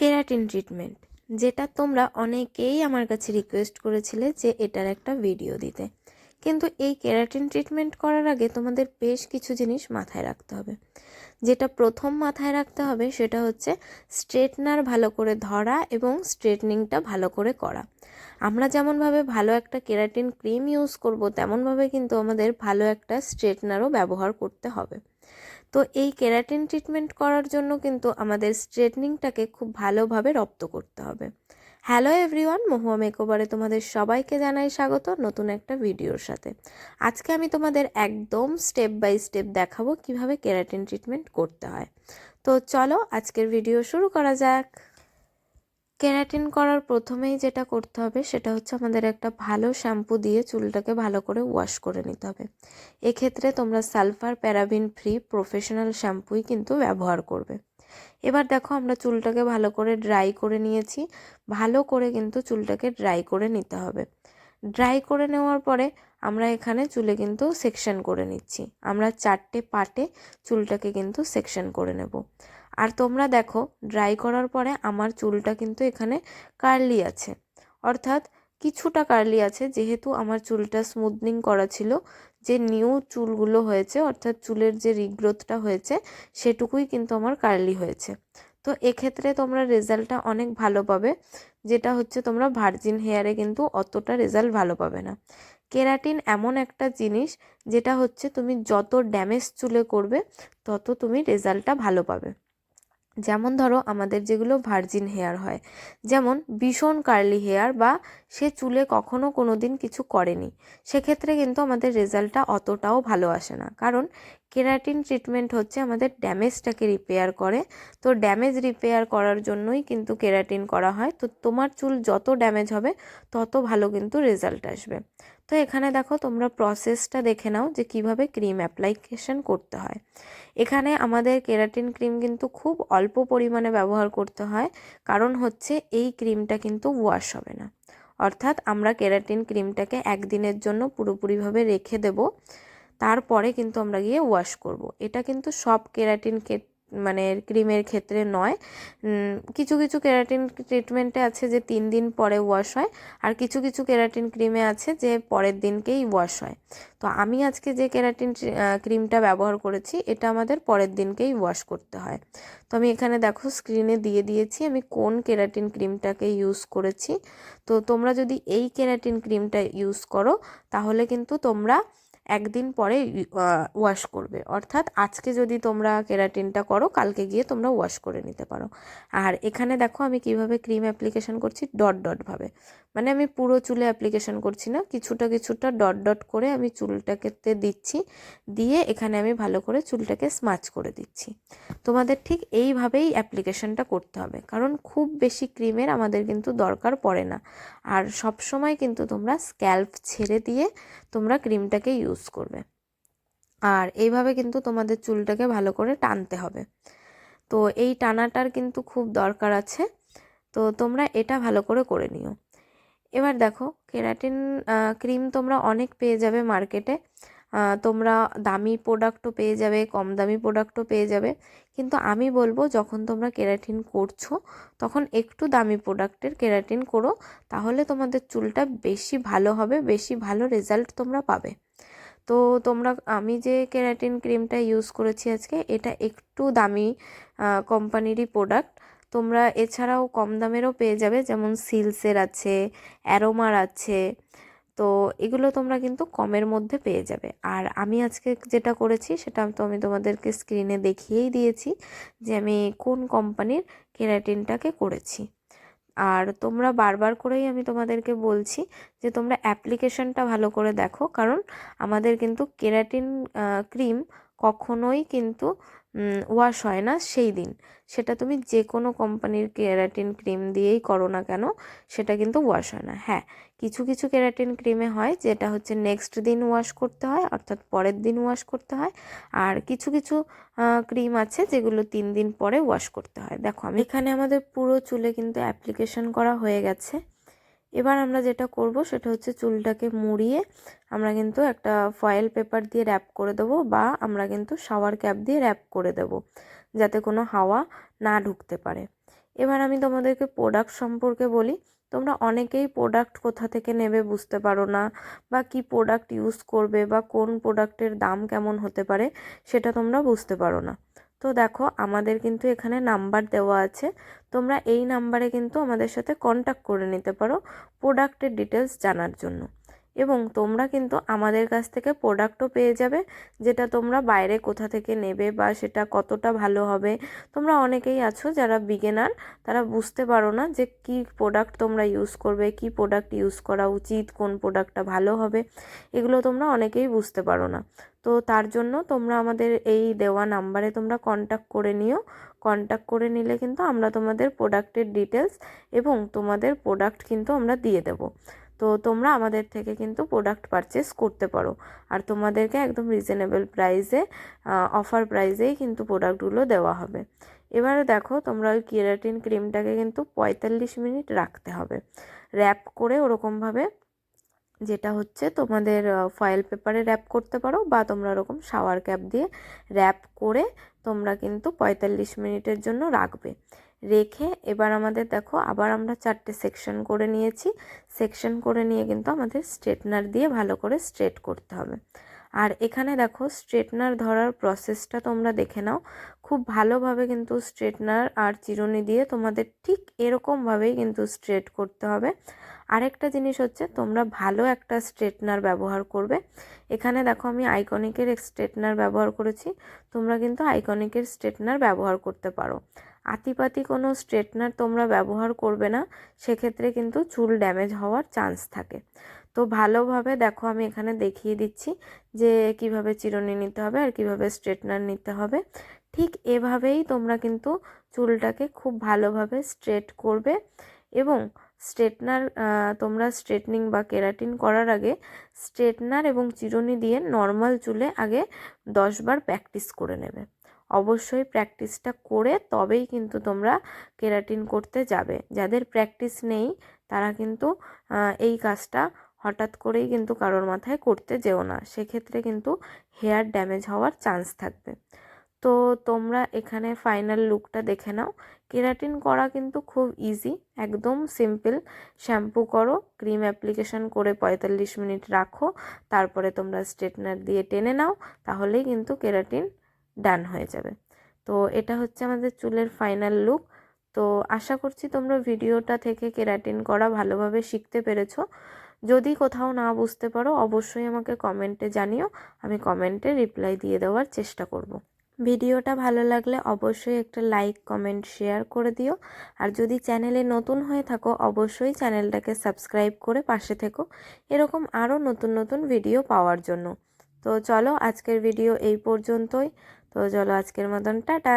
Keratin treatment যেটা তোমরা অনেকেই আমার কাছে রিকোয়েস্ট করেছিলে যে এটার একটা ভিডিও দিতে। কিন্তু এই কেরাটিন ট্রিটমেন্ট করার আগে তোমাদের বেশ কিছু জিনিস মাথায় রাখতে হবে। যেটা প্রথম মাথায় রাখতে হবে সেটা হচ্ছে স্ট্রেটনার ভালো করে ধরা এবং স্ট্রেটনিংটা ভালো করে করা। আমরা যেমনভাবে ভালো একটা কেরাটিন ক্রিম ইউজ করব, তেমনভাবে কিন্তু আমাদের ভালো একটা স্ট্রেটনারও ব্যবহার করতে হবে। তো এই কেরাটিন ট্রিটমেন্ট করার জন্য কিন্তু আমাদের স্ট্রেটনিংটাকে খুব ভালোভাবে রপ্ত করতে হবে। হ্যালো এভরিওয়ান মহুয়া মেকওভারে তোমাদের সবাইকে জানাই স্বাগত নতুন একটা ভিডিওর সাথে। আজকে আমি তোমাদের একদম স্টেপ বাই স্টেপ দেখাবো কীভাবে কেরাটিন ট্রিটমেন্ট করতে হয়। তো চলো আজকের ভিডিও শুরু করা যাক। কেরাটিন করার প্রথমেই যেটা করতে হবে সেটা হচ্ছে আমাদের একটা ভালো শ্যাম্পু দিয়ে চুলটাকে ভালো করে ওয়াশ করে নিতে হবে। এক্ষেত্রে তোমরা সালফার প্যারাবিন ফ্রি প্রফেশনাল শ্যাম্পুই কিন্তু ব্যবহার করবে। এবার দেখো আমরা চুলটাকে ভালো করে ড্রাই করে নিয়েছি। ভালো করে কিন্তু চুলটাকে ড্রাই করে নিতে হবে। ড্রাই করে নেওয়ার পরে আমরা এখানে চুলে কিন্তু সেকশন করে নিচ্ছি। আমরা চারটে পাটে চুলটাকে কিন্তু সেকশন করে নেব। আর তোমরা দেখো ড্রাই করার পরে আমার চুলটা কিন্তু এখানে কার্লি আছে। অর্থাৎ কিছুটা কার্লি আছে, যেহেতু আমার চুলটা স্মুথনিং করা ছিল, যে নিউ চুলগুলো হয়েছে, অর্থাৎ চুলের যে রিগ্রোথটা হয়েছে, সেটুকুই কিন্তু আমার কার্লি হয়েছে। তো এক্ষেত্রে তোমরা রেজাল্টটা অনেক ভালো পাবে, যেটা হচ্ছে তোমরা ভার্জিন হেয়ারে কিন্তু অতটা রেজাল্ট ভালো পাবে না। কেরাটিন এমন একটা জিনিস, যেটা হচ্ছে তুমি যত ড্যামেজ চুলে করবে, তত তুমি রেজাল্টটা ভালো পাবে। যেমন ধরো আমাদের যেগুলো ভার্জিন হেয়ার হয়, যেমন ভীষণ কার্লি হেয়ার বা সে চুলে কখনো কোনো দিন কিছু করেনি, সেক্ষেত্রে কিন্তু আমাদের রেজাল্টটা অতটাও ভালো আসে না। কারণ কেরাটিন ট্রিটমেন্ট হচ্ছে আমাদের ড্যামেজটাকে রিপেয়ার করে, তো ড্যামেজ রিপেয়ার করার জন্যই কিন্তু কেরাটিন করা হয়, তো তোমার চুল যত ড্যামেজ হবে তত ভালো কিন্তু রেজাল্ট আসবে। তো এখানে দেখো তোমরা প্রসেসটা দেখে নাও যে কীভাবে ক্রিম অ্যাপ্লাইকেশন করতে হয় এখানে আমাদের কেরাটিন ক্রিম কিন্তু খুব অল্প পরিমাণে ব্যবহার করতে হয়, কারণ হচ্ছে এই ক্রিমটা কিন্তু ওয়াশ হবে না অর্থাৎ আমরা কেরাটিন ক্রিমটাকে একদিনের জন্য পুরোপুরিভাবে রেখে দেব, তারপরে কিন্তু আমরা গিয়ে ওয়াশ করব। এটা কিন্তু সব কেরাটিন মানে ক্রিমের ক্ষেত্রে নয়। কিছু কিছু কেরাটিন ট্রিটমেন্টে আছে যে তিন দিন পরে ওয়াশ হয়, আর কিছু কিছু কেরাটিন ক্রিমে আছে যে পরের দিনকেই ওয়াশ হয়। তো আমি আজকে যে কেরাটিন ক্রিমটা ব্যবহার করেছি, এটা আমাদের পরের দিনকেই ওয়াশ করতে হয়। তো আমি এখানে দেখো স্ক্রিনে দিয়ে দিয়েছি আমি কোন কেরাটিন ক্রিমটাকে ইউজ করেছি। তো তোমরা যদি এই কেরাটিন ক্রিমটা ইউজ করো, তাহলে কিন্তু তোমরা একদিন পরে ওয়াশ করবে। অর্থাৎ আজকে যদি তোমরা কেরাটিনটা করো, কালকে গিয়ে তোমরা ওয়াশ করে নিতে পারো। আর এখানে দেখো আমি কীভাবে ক্রিম অ্যাপ্লিকেশন করছি ডট ডটভাবে মানে আমি পুরো চুলে অ্যাপ্লিকেশন করছি না, কিছুটা কিছুটা ডট ডট করে আমি চুলটাকে দিচ্ছি, দিয়ে এখানে আমি ভালো করে চুলটাকে স্মাচ করে দিচ্ছি। তোমাদের ঠিক এইভাবেই অ্যাপ্লিকেশনটা করতে হবে, কারণ খুব বেশি ক্রিমের আমাদের কিন্তু দরকার পড়ে না। আর সব সময় কিন্তু তোমরা স্ক্যাল্প ছেড়ে দিয়ে তোমরা ক্রিমটাকে ইউজ করবে। আর এইভাবে কিন্তু তোমাদের চুলটাকে ভালো করে টানতে হবে। তো এই টানাটার কিন্তু খুব দরকার আছে। তো তোমরা এটা ভালো করে করে নিও। এবার দেখো, কেরাটিন ক্রিম তোমরা অনেক পেয়ে যাবে মার্কেটে। তোমরা দামি প্রোডাক্টও পেয়ে যাবে, কম দামি প্রোডাক্টও পেয়ে যাবে। কিন্তু আমি বলব, যখন তোমরা কেরাটিন করছ, তখন একটু দামি প্রোডাক্টের কেরাটিন করো। তাহলে তোমাদের চুলটা বেশি ভালো হবে, বেশি ভালো রেজাল্ট তোমরা পাবে। তো তোমরা, আমি যে কেরাটিন ক্রিমটা ইউজ করেছি আজকে, এটা একটু দামি কোম্পানিরই প্রোডাক্ট। তোমরা এছাড়াও কম দামেরও পেয়ে যাবে, যেমন সিলসের আছে, অ্যারোমার আছে, তো এগুলো তোমরা কিন্তু কমের মধ্যে পেয়ে যাবে। আর আমি আজকে যেটা করেছি, সেটা তো আমি তোমাদেরকে স্ক্রিনে দেখিয়েই দিয়েছি যে আমি কোন কোম্পানির কেরাটিনটাকে করেছি। আর তোমরা বারবার করেই আমি তোমাদেরকে বলছি যে তোমরা অ্যাপ্লিকেশনটা ভালো করে দেখো। কারণ আমাদের কিন্তু কেরাটিন ক্রিম কখনোই কিন্তু ওয়াশ হয় না সেই দিন। সেটা তুমি যে কোনো কোম্পানির কেরাটিন ক্রিম দিয়েই করো না কেন, সেটা কিন্তু ওয়াশ হয় না। হ্যাঁ কিছু কিছু কেরাটিন ক্রিমে হয় যেটা হচ্ছে নেক্সট দিন ওয়াশ করতে হয়, অর্থাৎ পরের দিন ওয়াশ করতে হয়। আর কিছু কিছু ক্রিম আছে যেগুলো তিন দিন পরে ওয়াশ করতে হয়। দেখো, আমি এখানে আমাদের পুরো চুলে কিন্তু অ্যাপ্লিকেশন করা হয়ে গেছে। এবার আমরা যেটা করব সেটা হচ্ছে চুলটাকে মুড়িয়ে আমরা কিন্তু একটা ফয়েল পেপার দিয়ে র্যাপ করে দেবো বা আমরা কিন্তু শাওয়ার ক্যাপ দিয়ে র্যাপ করে দেবো, যাতে কোনো হাওয়া না ঢুকতে পারে। এবার আমি তোমাদেরকে প্রোডাক্ট সম্পর্কে বলি, তোমরা অনেকেই প্রোডাক্ট কোথা থেকে নেবে বুঝতে পারো না, বা কি প্রোডাক্ট ইউজ করবে, বা কোন প্রোডাক্টের দাম কেমন হতে পারে, সেটা তোমরা বুঝতে পারো না। তো দেখো আমাদের কিন্তু এখানে নাম্বার দেওয়া আছে। তোমরা এই নাম্বারে কিন্তু আমাদের সাথে কন্ট্যাক্ট করে নিতে পারো প্রোডাক্টের ডিটেলস জানার জন্য। এবং তোমরা কিন্তু আমাদের কাছ থেকে প্রোডাক্টও পেয়ে যাবে, যেটা তোমরা বাইরে কোথা থেকে নেবে বা সেটা কতটা ভালো হবে। তোমরা অনেকেই আছো যারা বিগেনার তারা বুঝতে পারো না যে কি প্রোডাক্ট তোমরা ইউজ করবে, কি প্রোডাক্ট ইউজ করা উচিত, কোন প্রোডাক্টটা ভালো হবে। এগুলো তোমরা অনেকেই বুঝতে পারো না। তো তার জন্য তোমরা আমাদের এই দেওয়া নাম্বারে তোমরা কন্ট্যাক্ট করে নিও। কন্ট্যাক্ট করে নিলে কিন্তু আমরা তোমাদের প্রোডাক্টের ডিটেলস এবং তোমাদের প্রোডাক্ট কিন্তু আমরা দিয়ে দেবো। তো তোমরা আমাদের থেকে কিন্তু প্রোডাক্ট পারচেস করতে পারো। আর তোমাদেরকে একদম রিজনেবল প্রাইসে অফার প্রাইসেই কিন্তু প্রোডাক্টগুলো দেওয়া হবে। এবারে দেখো তোমরা ওই কেরাটিন ক্রিমটাকে কিন্তু পঁয়তাল্লিশ মিনিট রাখতে হবে। র্যাপ করে ওরকমভাবে যেটা হচ্ছে তোমাদের ফয়েল পেপারে র্যাপ করতে পারো বা তোমরা ওরকম শাওয়ার ক্যাপ দিয়ে র্যাপ করে তোমরা কিন্তু পঁয়তাল্লিশ মিনিটের জন্য রাখবে। রেখে এবার আমাদের দেখো আবার আমরা চারটে সেকশন করে নিয়েছি। সেকশন করে নিয়ে কিন্তু আমাদের স্ট্রেটনার দিয়ে ভালো করে স্ট্রেট করতে হবে। আর এখানে দেখো স্ট্রেটনার ধরার প্রসেসটা তোমরা দেখে নাও। খুব ভালোভাবে কিন্তু স্ট্রেটনার আর চিরুনি দিয়ে তোমাদের ঠিক এরকমভাবেই কিন্তু স্ট্রেট করতে হবে। আরেকটা জিনিস হচ্ছে তোমরা ভালো একটা স্ট্রেটনার ব্যবহার করবে। এখানে দেখো আমি আইকনিকের স্ট্রেটনার ব্যবহার করেছি, তোমরা কিন্তু আইকনিকের স্ট্রেটনার ব্যবহার করতে পারো। আতিপাতি কোনো স্ট্রেটনার তোমরা ব্যবহার করবে না, সেক্ষেত্রে কিন্তু চুল ড্যামেজ হওয়ার চান্স থাকে। তো ভালোভাবে দেখো আমি এখানে দেখিয়ে দিচ্ছি যে কীভাবে চিরুনি নিতে হবে আর কীভাবে স্ট্রেটনার নিতে হবে। ঠিক এভাবেই তোমরা কিন্তু চুলটাকে খুব ভালোভাবে স্ট্রেট করবে এবং স্ট্রেটনার তোমরা স্ট্রেটনিং বা কেরাটিন করার আগে স্ট্রেটনার এবং চিরুনি দিয়ে নর্মাল চুলে আগে দশবার প্র্যাকটিস করে নেবে। অবশ্যই প্র্যাকটিসটা করে তবেই কিন্তু তোমরা কেরাটিন করতে যাবে। যাদের প্র্যাকটিস নেই তারা কিন্তু এই কাজটা হঠাৎ করেই কিন্তু কারোর মাথায় করতে যেও না। সেক্ষেত্রে কিন্তু হেয়ার ড্যামেজ হওয়ার চান্স থাকবে। তো তোমরা এখানে ফাইনাল লুকটা দেখে নাও। কেরাটিন করা কিন্তু খুব ইজি একদম সিম্পল শ্যাম্পু করো, ক্রিম অ্যাপ্লিকেশন করে পঁয়তাল্লিশ মিনিট রাখো, তারপরে তোমরা স্ট্রেটনার দিয়ে টেনে নাও, তাহলেই কিন্তু কেরাটিন ডান হয়ে যাবে। তো এটা হচ্ছে আমাদের চুলের ফাইনাল লুক। তো আশা করছি তোমরা ভিডিওটা থেকে কেরাটিন করা ভালোভাবে শিখতে পেরেছ। যদি কোথাও না বুঝতে পারো, অবশ্যই আমাকে কমেন্টে জানিও, আমি কমেন্টে রিপ্লাই দিয়ে দেওয়ার চেষ্টা করব। ভিডিওটা ভালো লাগলে অবশ্যই একটা লাইক কমেন্ট শেয়ার করে দিও। আর যদি চ্যানেলে নতুন হয়ে থাকো, অবশ্যই চ্যানেলটাকে সাবস্ক্রাইব করে পাশে থেকো। এরকম আরও নতুন নতুন ভিডিও পাওয়ার জন্য। তো চলো আজকের ভিডিও এই পর্যন্তই। তো চলো আজকের মতন, টাটা!